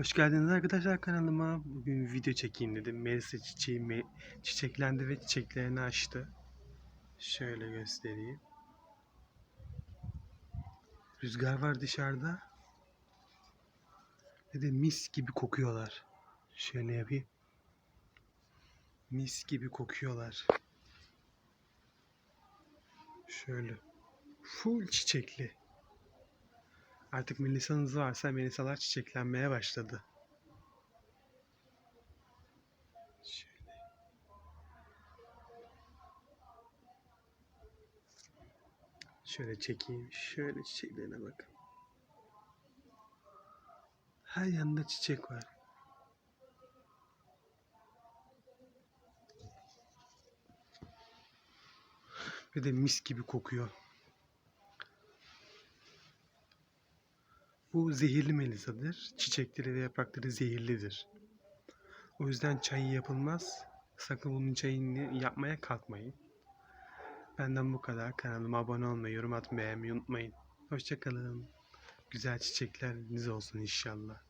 Hoş geldiniz arkadaşlar kanalıma. Bugün video çekeyim dedim. Melisa çiçeği çiçeklendi ve çiçeklerini açtı. Şöyle göstereyim. Rüzgar var dışarıda. Ve de mis gibi kokuyorlar. Şöyle yapayım. Mis gibi kokuyorlar. Şöyle. Full çiçekli. Artık Melisa'nız varsa Melisa'lar çiçeklenmeye başladı. Şöyle. Şöyle çekeyim. Şöyle çiçeklerine bakın. Her yanında çiçek var. Ve de mis gibi kokuyor. Bu zehirli melisadır. Çiçekleri ve yaprakları zehirlidir. O yüzden çayı yapılmaz. Sakın bunun çayını yapmaya kalkmayın. Benden bu kadar. Kanalıma abone olmayı, yorum atmayı, unutmayın. Hoşçakalın. Güzel çiçekleriniz olsun inşallah.